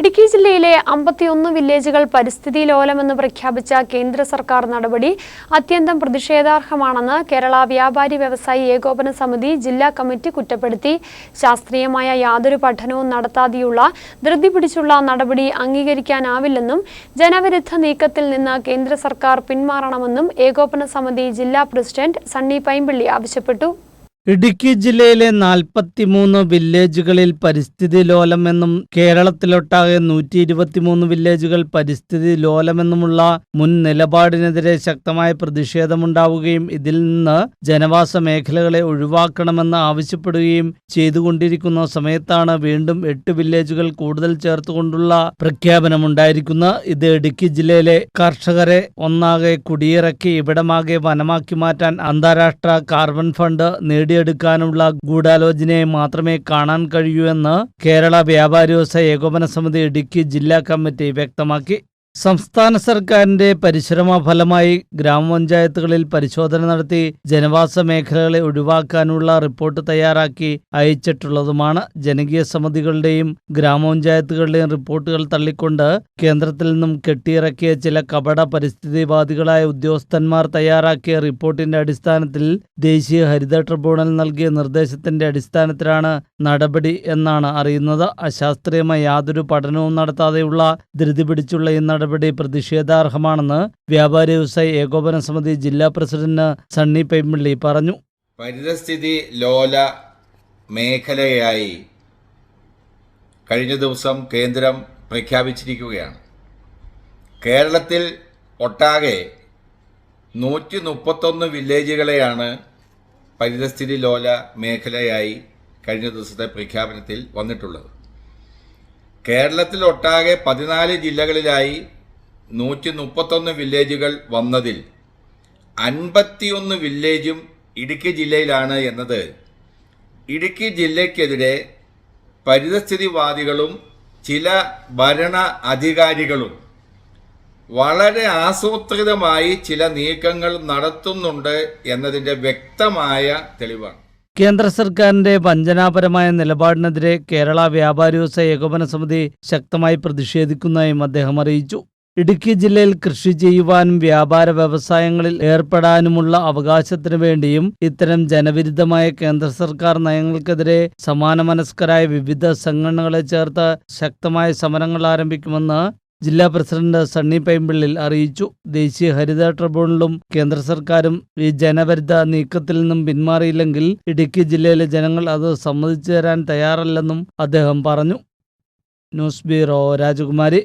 ഇടുക്കി ജില്ലയിലെ അമ്പത്തിയൊന്ന് വില്ലേജുകൾ പരിസ്ഥിതി ലോലമെന്ന് പ്രഖ്യാപിച്ച കേന്ദ്ര സർക്കാർ നടപടി അത്യന്തം പ്രതിഷേധാർഹമാണെന്ന് കേരള വ്യാപാരി വ്യവസായി ഏകോപന സമിതി ജില്ലാ കമ്മിറ്റി കുറ്റപ്പെടുത്തി. ശാസ്ത്രീയമായ യാതൊരു പഠനവും നടത്താതെയുള്ള ധൃതി പിടിച്ചുള്ള നടപടി അംഗീകരിക്കാനാവില്ലെന്നും ജനവിരുദ്ധ നീക്കത്തിൽ നിന്ന് കേന്ദ്ര സർക്കാർ പിന്മാറണമെന്നും ഏകോപന സമിതി ജില്ലാ പ്രസിഡന്റ് സണ്ണി പൈമ്പിള്ളി ആവശ്യപ്പെട്ടു. ഇടുക്കി ജില്ലയിലെ നാൽപ്പത്തിമൂന്ന് വില്ലേജുകളിൽ പരിസ്ഥിതി ലോലമെന്നും കേരളത്തിലൊട്ടാകെ നൂറ്റി ഇരുപത്തിമൂന്ന് വില്ലേജുകൾ പരിസ്ഥിതി ലോലമെന്നുമുള്ള മുൻ നിലപാടിനെതിരെ ശക്തമായ പ്രതിഷേധമുണ്ടാവുകയും ഇതിൽ നിന്ന് ജനവാസ മേഖലകളെ ഒഴിവാക്കണമെന്ന് ആവശ്യപ്പെടുകയും ചെയ്തുകൊണ്ടിരിക്കുന്ന സമയത്താണ് വീണ്ടും എട്ട് വില്ലേജുകൾ കൂടുതൽ ചേർത്തുകൊണ്ടുള്ള പ്രഖ്യാപനമുണ്ടായിരിക്കുന്നത്. ഇത് ഇടുക്കി ജില്ലയിലെ കർഷകരെ ഒന്നാകെ കുടിയിറക്കി ഇവിടമാകെ വനമാക്കി മാറ്റാൻ അന്താരാഷ്ട്ര കാർബൺ ഫണ്ട് നേടിയെടുക്കാനുള്ള ഗൂഢാലോചനയെ മാത്രമേ കാണാൻ കഴിയൂ എന്ന് കേരള വ്യാപാരി വ്യവസായ ഏകോപന സമിതി ഇടുക്കി ജില്ലാ കമ്മിറ്റി വ്യക്തമാക്കി. സംസ്ഥാന സർക്കാരിന്റെ പരിശ്രമ ഫലമായി ഗ്രാമപഞ്ചായത്തുകളിൽ പരിശോധന നടത്തി ജനവാസ മേഖലകളെ ഒഴിവാക്കാനുള്ള റിപ്പോർട്ട് തയ്യാറാക്കി അയച്ചിട്ടുള്ളതുമാണ് ജനകീയ സമിതികളുടെയും ഗ്രാമപഞ്ചായത്തുകളുടെയും റിപ്പോർട്ടുകൾ തള്ളിക്കൊണ്ട് കേന്ദ്രത്തിൽ നിന്നും കെട്ടിയിറക്കിയ ചില കപട പരിസ്ഥിതിവാദികളായ ഉദ്യോഗസ്ഥന്മാർ തയ്യാറാക്കിയ റിപ്പോർട്ടിന്റെ അടിസ്ഥാനത്തിൽ ദേശീയ ഹരിത ട്രിബ്യൂണൽ നൽകിയ നിർദ്ദേശത്തിന്റെ അടിസ്ഥാനത്തിലാണ് നടപടി എന്നാണ് അറിയുന്നത്. അശാസ്ത്രീയമായ യാതൊരു പഠനവും നടത്താതെയുള്ള ധൃതി പിടിച്ചുള്ള ഈ നടപടി പ്രതിഷേധാർഹമാണെന്ന് വ്യാപാരി വ്യവസായി ഏകോപന സമിതി ജില്ലാ പ്രസിഡന്റ് സണ്ണി പൈമ്പിള്ളി പറഞ്ഞു. പരിതസ്ഥിതി ലോല മേഖലയായി കഴിഞ്ഞ ദിവസം കേന്ദ്രം പ്രഖ്യാപിച്ചിരിക്കുകയാണ്. കേരളത്തിൽ ഒട്ടാകെ നൂറ്റി മുപ്പത്തൊന്ന് വില്ലേജുകളെയാണ് പരിതസ്ഥിതി ലോല മേഖലയായി കഴിഞ്ഞ ദിവസത്തെ പ്രഖ്യാപനത്തിൽ വന്നിട്ടുള്ളത്. കേരളത്തിൽ ഒട്ടാകെ പതിനാല് ജില്ലകളിലായി നൂറ്റി മുപ്പത്തൊന്ന് വില്ലേജുകൾ വന്നതിൽ അൻപത്തിയൊന്ന് വില്ലേജും ഇടുക്കി ജില്ലയിലാണ് എന്നത്. ഇടുക്കി ജില്ലയ്ക്കെതിരെ പരിതസ്ഥിതിവാദികളും ചില ഭരണ അധികാരികളും വളരെ ആസൂത്രിതമായി ചില നീക്കങ്ങൾ നടത്തുന്നുണ്ട് എന്നതിന്റെ വ്യക്തമായ തെളിവാണ്. കേന്ദ്ര സർക്കാരിന്റെ വഞ്ചനാപരമായ നിലപാടിനെതിരെ കേരള വ്യാപാരി വ്യവസായ ഏകോപന സമിതി ശക്തമായി പ്രതിഷേധിക്കുന്നതായും അദ്ദേഹം അറിയിച്ചു. ഇടുക്കി ജില്ലയിൽ കൃഷി ചെയ്യുവാനും വ്യാപാര വ്യവസായങ്ങളിൽ ഏർപ്പെടാനുമുള്ള അവകാശത്തിനു വേണ്ടിയും ഇത്തരം ജനവിരുദ്ധമായ കേന്ദ്ര സർക്കാർ നയങ്ങൾക്കെതിരെ സമാനമനസ്കരായ വിവിധ സംഘടനകളെ ചേർത്ത് ശക്തമായ സമരങ്ങൾ ആരംഭിക്കുമെന്ന് ജില്ലാ പ്രസിഡന്റ് സണ്ണി പൈമ്പിള്ളിൽ അറിയിച്ചു. ദേശീയ ഹരിത ട്രിബ്യൂണലും കേന്ദ്ര സർക്കാരും ഈ ജനവിരുദ്ധ നീക്കത്തിൽ നിന്നും പിന്മാറിയില്ലെങ്കിൽ ഇടുക്കി ജില്ലയിലെ ജനങ്ങൾ അത് സമ്മതിച്ചു തരാൻ തയ്യാറല്ലെന്നും അദ്ദേഹം പറഞ്ഞു. ന്യൂസ് ബ്യൂറോ രാജകുമാരി.